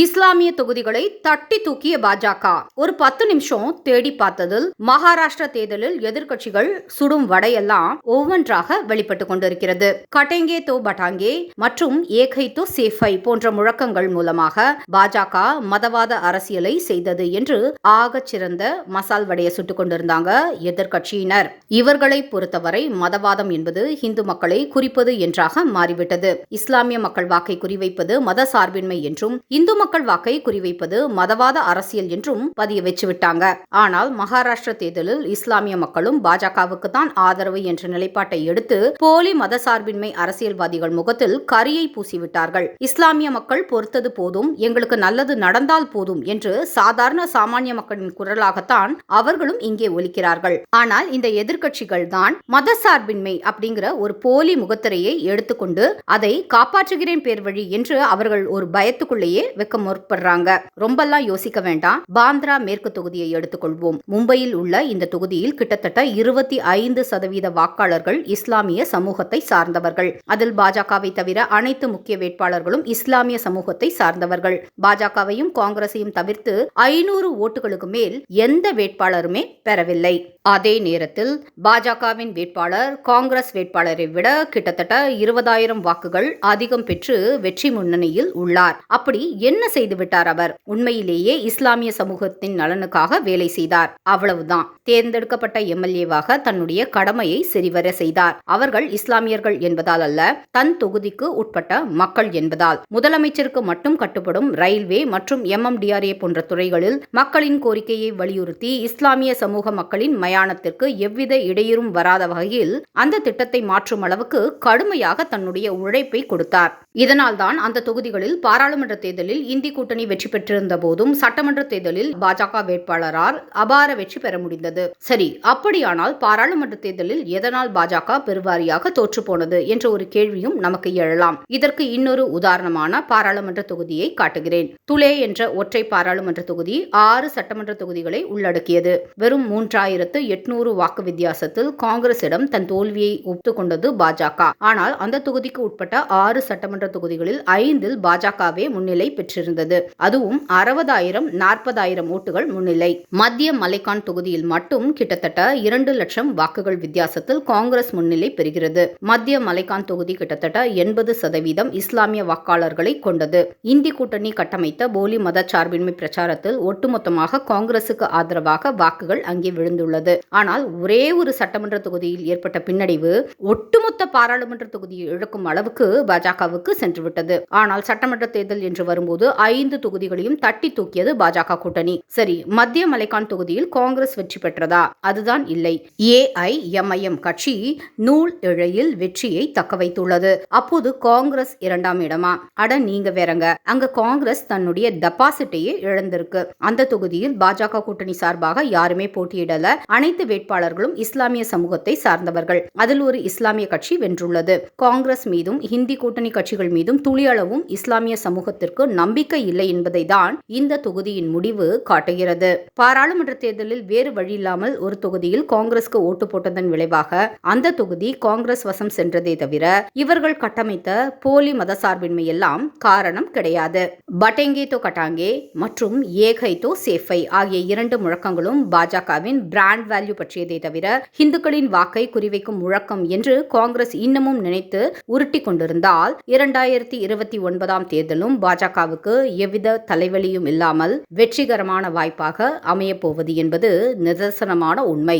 இஸ்லாமிய தொகுதிகளை தட்டி தூக்கிய பாஜக. ஒரு பத்து நிமிஷம் தேடி பார்த்ததில் மகாராஷ்டிரா தேர்தலில் எதிர்கட்சிகள் சுடும் வடையெல்லாம் ஒவ்வொன்றாக வெளிப்பட்டு கொண்டிருக்கிறது. கட்டேங்கே தோ பட்டாங்கே மற்றும் ஏகை தோ சேஃபை போன்ற முழக்கங்கள் மூலமாக பாஜக மதவாத அரசியலை செய்தது என்று ஆகச் சிறந்த மசால் வடையை சுட்டுக் கொண்டிருந்தாங்க எதிர்கட்சியினர் இவர்களை பொறுத்தவரை மதவாதம் என்பது இந்து மக்களை குறிப்பது என்றாக மாறிவிட்டது. இஸ்லாமிய மக்கள் வாக்கை குறிவைப்பது மத சார்பின்மை என்றும் இந்து பொதுமக்கள் வாக்கை குறிவைப்பது மதவாத அரசியல் என்றும் பதிய வச்சுவிட்டாங்க. ஆனால் மகாராஷ்டிர தேர்தலில் இஸ்லாமிய மக்களும் பாஜகவுக்கு தான் ஆதரவு என்ற நிலைப்பாட்டை எடுத்து போலி மத சார்பின்மை அரசியல்வாதிகள் முகத்தில் கரியை பூசிவிட்டார்கள். இஸ்லாமிய மக்கள் பொறுத்தது போதும் எங்களுக்கு நல்லது நடந்தால் போதும் என்று சாதாரண சாமானிய மக்களின் குரலாகத்தான் அவர்களும் இங்கே ஒலிக்கிறார்கள். ஆனால் இந்த எதிர்கட்சிகள் தான் மத சார்பின்மை அப்படிங்கிற ஒரு போலி முகத்திரையை எடுத்துக்கொண்டு அதை காப்பாற்றுகிறேன் பேர் வழி என்று அவர்கள் ஒரு பயத்துக்குள்ளேயே வைக்க முற்படுறாங்க. ரொம்பலாம் யோசிக்க வேண்டாம். பாந்திரா மேற்கு தொகுதியை எடுத்துக்கொள்வோம். மும்பையில் உள்ள இந்த தொகுதியில் கிட்டத்தட்ட இருபத்தி ஐந்து சதவீத வாக்காளர்கள் இஸ்லாமிய சமூகத்தை சார்ந்தவர்கள். அதில் பாஜகவை தவிர அனைத்து முக்கிய வேட்பாளர்களும் இஸ்லாமிய சமூகத்தை சார்ந்தவர்கள். பாஜகவையும் காங்கிரஸையும் தவிர்த்து ஐநூறு ஓட்டுகளுக்கு மேல் எந்த வேட்பாளருமே பெறவில்லை. அதே நேரத்தில் பாஜகவின் வேட்பாளர் காங்கிரஸ் வேட்பாளரை விட கிட்டத்தட்ட இருபதாயிரம் வாக்குகள் அதிகம் பெற்று வெற்றி முன்னணியில் உள்ளார். அப்படி என்ன செய்து விட்டார் அவர்? உண்மையிலேயே இஸ்லாமிய சமூகத்தின் நலனுக்காக வேலை செய்தார். அவ்வளவுதான். தேர்ந்தெடுக்கப்பட்ட எம்எல்ஏவாக தன்னுடைய கடமையை சரிவர செய்தார். அவர்கள் இஸ்லாமியர்கள் என்பதால் அல்ல தன் தொகுதிக்கு உட்பட்ட மக்கள் என்பதால். முதலமைச்சருக்கு மட்டும் கட்டுப்படும் ரயில்வே மற்றும் எம்எம்டிஆர்ஏ போன்ற துறைகளில் மக்களின் கோரிக்கையை வலியுறுத்தி இஸ்லாமிய சமூக மக்களின் மயானத்திற்கு எவ்வித இடையூறும் வராத வகையில் அந்த திட்டத்தை மாற்றும் அளவுக்கு கடுமையாக தன்னுடைய உழைப்பை கொடுத்தார். இதனால்தான் அந்த தொகுதிகளில் பாராளுமன்ற தேர்தலில் இந்தி கூட்டணி வெற்றி பெற்றிருந்த போதும் சட்டமன்ற தேர்தலில் பாஜக வேட்பாளரால் அபார வெற்றி பெற முடிந்தது. சரி அப்படியானால் பாராளுமன்ற தேர்தலில் எதனால் பாஜக பெருவாரியாக தோற்று போனது என்ற ஒரு கேள்வியும் நமக்கு எழலாம். இதற்கு இன்னொரு உதாரணமான பாராளுமன்ற தொகுதியை காட்டுகிறேன். துலே என்ற ஒற்றை பாராளுமன்ற தொகுதி ஆறு சட்டமன்ற தொகுதிகளை உள்ளடக்கியது. வெறும் மூன்றாயிரத்து எட்நூறு வாக்கு வித்தியாசத்தில் காங்கிரசிடம் தன் தோல்வியை ஒப்புக்கொண்டது பாஜக. ஆனால் அந்த தொகுதிக்கு உட்பட்ட ஆறு சட்டமன்ற தொகுதிகளில் ஐந்தில் பாஜகவே முன்னிலை பெற்று பெற்றிருந்தது அதுவும் அறுபதாயிரம் நாற்பதாயிரம் ஓட்டுகள் முன்னிலை. மத்திய மலைக்கான் தொகுதியில் மட்டும் கிட்டத்தட்ட இரண்டு லட்சம் வாக்குகள் வித்தியாசத்தில் காங்கிரஸ் முன்னிலை பெறுகிறது. மத்திய மலைக்கான் தொகுதி கிட்டத்தட்ட எண்பது சதவீதம் இஸ்லாமிய வாக்காளர்களை கொண்டது. இந்தி கூட்டணி கட்டமைத்த போலி மத சார்பின்மை பிரச்சாரத்தில் ஒட்டுமொத்தமாக காங்கிரசுக்கு ஆதரவாக வாக்குகள் அங்கே விழுந்துள்ளது. ஆனால் ஒரே ஒரு சட்டமன்ற தொகுதியில் ஏற்பட்ட பின்னடைவு ஒட்டுமொத்த பாராளுமன்ற தொகுதியை இழக்கும் அளவுக்கு பாஜகவுக்கு சென்றுவிட்டது. ஆனால் சட்டமன்ற தேர்தல் என்று வரும்போது ஐந்து தொகுதிகளையும் தட்டி தூக்கியது பாஜக கூட்டணி. சரி மத்திய மலைக்கான் தொகுதியில் காங்கிரஸ் வெற்றி பெற்றதா? அதுதான் இல்லை. ஏஐஎம்ஐஎம் கட்சி நூல் இழையில் வெற்றியை தக்க வைத்துள்ளது. அப்போது காங்கிரஸ் இரண்டாம் இடமா? அட நீங்க வேறங்க. அங்க காங்கிரஸ் தன்னுடைய டெபாசிட்டையே இழந்திருக்கு. அந்த தொகுதியில் பாஜக கூட்டணி சார்பாக யாருமே போட்டியிடல. அனைத்து வேட்பாளர்களும் இஸ்லாமிய சமூகத்தை சார்ந்தவர்கள். அதில் ஒரு இஸ்லாமிய கட்சி வென்றுள்ளது. காங்கிரஸ் மீதும் ஹிந்தி கூட்டணி கட்சிகள் மீதும் துளியளவும் இஸ்லாமிய சமூகத்திற்கு நம்பிக்கை நம்பிக்கை இல்லை என்பதை தான் இந்த தொகுதியின் முடிவு காட்டுகிறது. பாராளுமன்ற தேர்தலில் வேறு வழியில்லாமல் ஒரு தொகுதியில் காங்கிரஸ்க்கு ஓட்டு போட்டதன் விளைவாக அந்த தொகுதி காங்கிரஸ் வசம் சென்றதே தவிர இவர்கள் கட்டமைத்த போலி மதசார்பின்மை எல்லாம் காரணம் கிடையாது. பட்டேங்கே தோ கட்டாங்கே மற்றும் ஏகை தோ சேஃபை ஆகிய இரண்டு முழக்கங்களும் பாஜகவின் பிராண்ட் வேல்யூ பற்றியதை தவிர இந்துக்களின் வாக்கை குறிவைக்கும் முழக்கம் என்று காங்கிரஸ் இன்னமும் நினைத்து உருட்டி கொண்டிருந்தால் இரண்டாயிரத்தி இருபத்தி ஒன்பதாம் தேர்தலும் பாஜகவுக்கு எவ்வித தலைவலியும் இல்லாமல் வெற்றிகரமான வாய்ப்பாக அமையப்போவது என்பது நிதர்சனமான உண்மை.